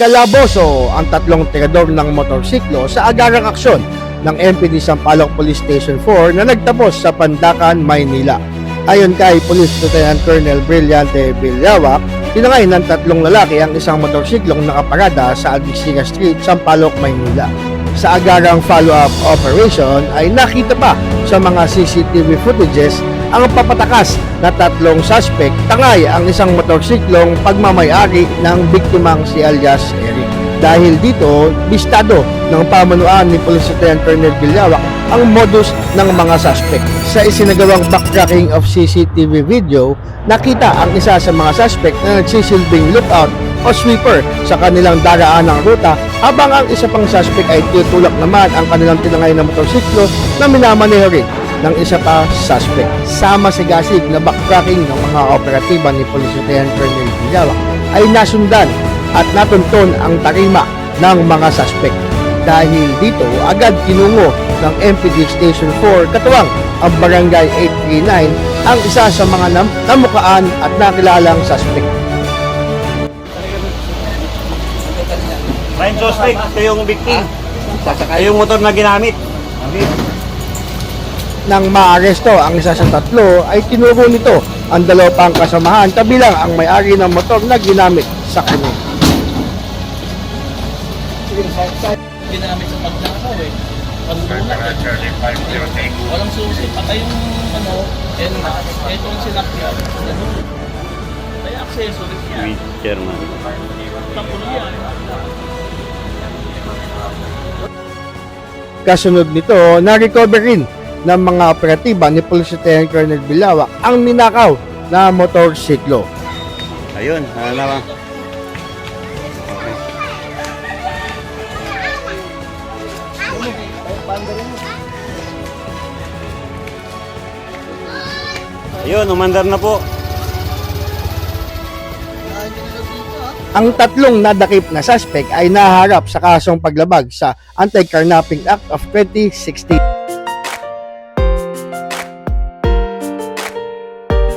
Kalaboso ang tatlong tirador ng motorsiklo sa agarang aksyon ng MPD Sampaloc Police Station 4 na nagtapos sa Pandakan, Maynila. Ayon kay Police Lieutenant Colonel Brillante Villawak, tinangay ng tatlong lalaki ang isang motorsiklong nakaparada sa Albixiga Street, Sampaloc, Maynila. Sa agarang follow-up operation ay nakita pa sa mga CCTV footages ang papatakas na tatlong suspect tangay ang isang motorsiklong pagmamayari ng biktimang si alias Eric. Dahil dito, bistado ng pamanuan ni Police Lieutenant Colonel Villawak ang modus ng mga suspect. Sa isinagawang backtracking of CCTV video, nakita ang isa sa mga suspect na nagsisilbing lookout o sweeper sa kanilang daraan ng ruta habang ang isa pang suspect ay tutulak naman ang kanilang tinangay na motorsiklo na minamaneho rin ng isa pa suspect. Sa masigasig na backtracking ng mga operatiba ni Police Lieutenant Colonel Villawak ay nasundan at natunton ang tarima ng mga suspect. Dahil dito, agad kinungo ng MPD Station 4 katuwang ang Barangay 839 ang isa sa mga nam- namukaan at nakilalang suspect. Ryan suspect, ito yung victim. Ito yung motor na ginamit. Nang maaresto ang isa sa tatlo ay tinuro nito ang dalawa pang kasamahan kabilang ang may-ari ng motor na ginamit sa kanya. ginamit sa pagnakaw eh. Walang susi. Patay yung ano, and ito yung sinakyan. Kaya accessories yan. With chairman. Yan. Kasunod nito, na-recover rin ng mga operatiba ni Police Lieutenant Colonel Bilawak ang ninakaw na motorsiklo. Ayun, na lang. Ayun, umandar na po. Ang tatlong nadakip na suspect ay naharap sa kasong paglabag sa Anti-Carnapping Act of 2016.